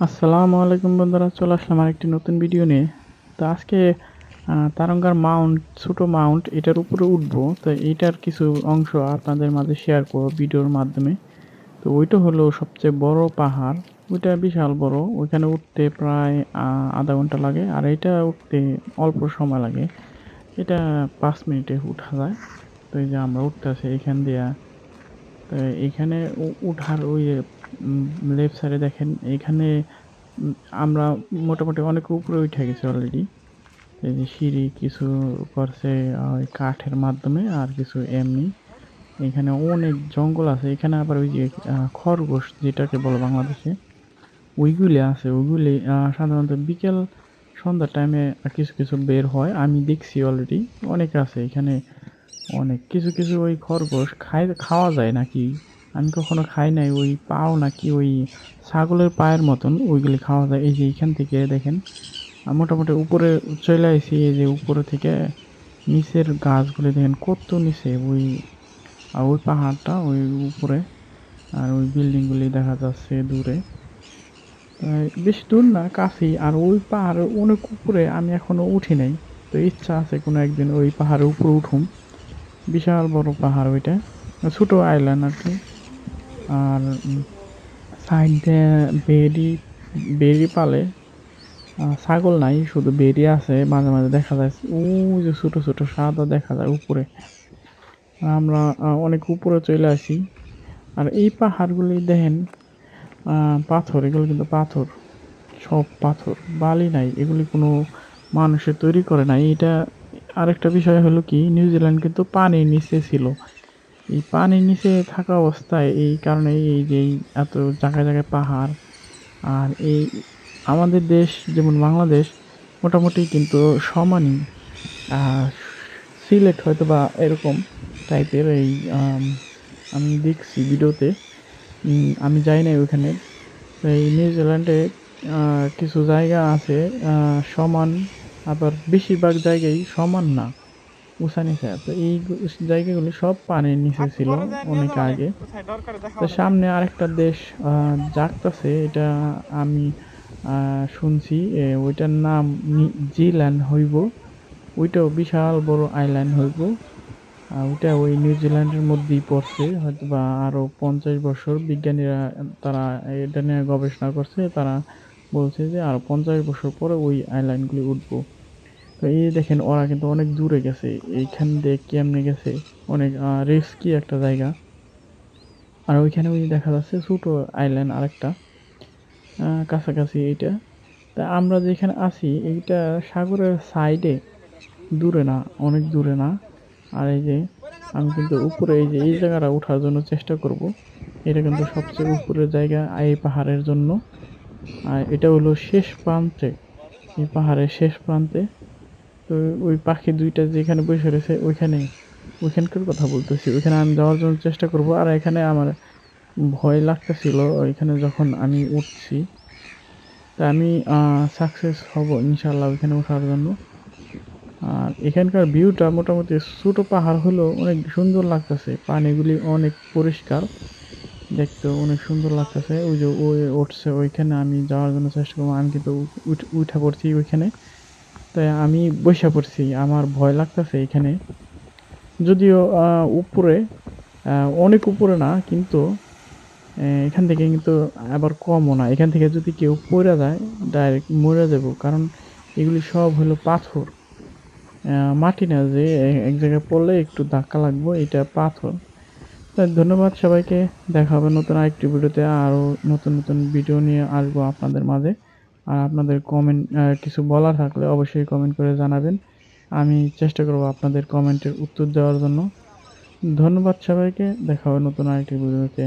আসসালামু আলাইকুম বন্ধুরা, চলে আসলাম আরেকটি নতুন ভিডিও নিয়ে। তো আজকে তারঙ্গার মাউন্ট ছোটো মাউন্ট এটার উপরে উঠবো। তো এইটার কিছু অংশ আপনাদের মাঝে শেয়ার করব ভিডিওর মাধ্যমে। তো ওইটা হলো সবচেয়ে বড় পাহাড়। ওইটা বিশাল বড়। ওইখানে উঠতে প্রায় আধা ঘণ্টা লাগে। আর এটা উঠতে অল্প সময় লাগে। এটা পাঁচ মিনিটে উঠা যায়। তো এই যে আমরা উঠতে উঠতেছি এখান দিয়া। তো এখানে উঠার ওই লেফট সাইডে দেখেন, এখানে আমরা মোটামুটি অনেক উপরে উঠে গেছি অলরেডি এই যে সিঁড়ি কিছু করছে ওই কাঠের মাধ্যমে আর কিছু এমনি। এখানে অনেক জঙ্গল আছে, এখানে আবার ওই যে খরগোশ যেটাকে বলে বাংলাদেশে, ওইগুলি আছে। ওইগুলি সাধারণত বিকেল সন্ধ্যার টাইমে কিছু কিছু বের হয়। আমি দেখছি অলরেডি অনেক আছে। এখানে অনেক, কিছু কিছু ওই খরগোশ খাই খাওয়া যায় নাকি? আমি কখনো খাই নাই, ওই পাও নাকি ওই ছাগলের পায়ের মতন ওইগুলি খাওয়া যায়। এই যে এইখান থেকে দেখেন মোটামুটি উপরে চলে আসি এই যে উপরে থেকে নিচের গাছগুলি দেখেন কত নিচে, ওই ওই পাহাড়টা, ওই উপরে, আর ওই বিল্ডিংগুলি দেখা যাচ্ছে দূরে। বেশি দূর না, কাছেই, আর ওই পাহাড়ের অনেক উপরে, আমি এখনও উঠি নাই। তো ইচ্ছা আছে কোনো একদিন ওই পাহাড়ের উপরে উঠুম। বিশাল বড় পাহাড় ওইটা, ছোটো আইল্যান্ড আর কি। আর সাইডে বেরি বেরি পালে ছাগল নাই, শুধু বেরি আছে, মাঝে মাঝে দেখা যায়। ওই যে ছোট ছোট সাদা দেখা যায় উপরে। আমরা অনেক উপরে চলে আসি। আর এই পাহাড়গুলি দেখেন পাথর, এগুলো কিন্তু পাথর, সব পাথর, বালি নাই, এগুলি কোনো মানুষের তৈরি করে নাই। এটা আরেকটা বিষয় হলো কি, নিউজিল্যান্ড কিন্তু পানির নিচে ছিল। এই পানির নিচে থাকা অবস্থায় এই কারণে এই যে এত জায়গায় জায়গায় পাহাড়, আর এই আমাদের দেশ, যেমন বাংলাদেশ, মোটামুটি কিন্তু সমানই। সিলেট হয়তো বা এরকম টাইপের এই, আমি দেখছি ভিডিওতে। আমি যাই নাই ওইখানে এই নিউজিল্যান্ডে কিছু জায়গা আছে সমান, আবার বেশিরভাগ জায়গায় সমান না। উঁচা নিচে তো এই জায়গাগুলি সব পানির নিচে ছিল অনেক আগে। তো সামনে আরেকটা দেশ জাগতাছে, এটা আমি শুনছি ওইটার নাম জিল্যান্ড হইব। ওইটাও বিশাল বড় আইল্যান্ড হইব। ওইটা ওই নিউজিল্যান্ডের মধ্যেই পড়ছে। হয়তো বা আরও পঞ্চাশ বছর বিজ্ঞানীরা, তারা এটা নিয়ে গবেষণা করছে। তারা বলছে যে আর পঞ্চাশ বছর পরে ওই আইল্যান্ডগুলি উঠবো। এই দেখেন, ওরা কিন্তু অনেক দূরে গেছে। এইখান দিয়ে কেমনে গেছে? অনেক রিস্কি একটা জায়গা। আর ওইখানে ওই দেখা যাচ্ছে ছোটো আইল্যান্ড আরেকটা। কাছাকাছি এইটা। তা আমরা যেখানে আছি, এইটা সাগরের সাইডে দূরে না, অনেক দূরে না। আর এই যে, আমি কিন্তু উপরে এই যে, এই জায়গাটা ওঠার জন্য চেষ্টা করব। এটা কিন্তু সবচেয়ে উপরের জায়গা, এই পাহাড়ের জন্য। আর এটা হলো শেষ প্রান্তে। এই পাহাড়ের শেষ প্রান্তে তো ওই পাখি দুইটা যেখানে বসে রয়েছে ওইখানে ওইখানকার কথা বলতেছি। ওইখানে আমি যাওয়ার জন্য চেষ্টা করব, আর এখানে আমার ভয় লাগতেছিল। ওইখানে যখন আমি উঠছি, তা আমি সাকসেস হব ইনশাল্লাহ ওইখানে ওঠার জন্য। আর এখানকার ভিউটা মোটামুটি ছোট পাহাড় হলেও অনেক সুন্দর লাগতেছে। পানিগুলি অনেক পরিষ্কার, দেখতে অনেক সুন্দর লাগতেছে। ওই যে ওই উঠছে, ওইখানে আমি যাওয়ার জন্য চেষ্টা করব। আমি কিন্তু উঠা পড়ছি ওইখানে। তাই আমি বসে পড়ছি, আমার ভয় লাগতেছে এখানে। যদিও উপরে অনেক উপরে না, কিন্তু এখান থেকে কিন্তু আবার কমও না। এখান থেকে যদি কেউ পড়ে যায় ডাইরেক্ট মরে যাব। কারণ এগুলি সব হলো পাথর। মাটি না যে এক জায়গায় পড়লে একটু ধাক্কা লাগবো, এটা পাথর। তাই ধন্যবাদ সবাইকে। দেখা হবে নতুন আরেকটি ভিডিওতে, আরও নতুন নতুন ভিডিও নিয়ে আসব আপনাদের মাঝে। আর আপনাদের কমেন্ট কিছু বলার থাকলে অবশ্যই কমেন্ট করে জানাবেন। আমি চেষ্টা করব আপনাদের কমেন্টের উত্তর দেওয়ার জন্য। ধন্যবাদ সবাইকে। দেখা হবে নতুন আরেকটি ভিডিওতে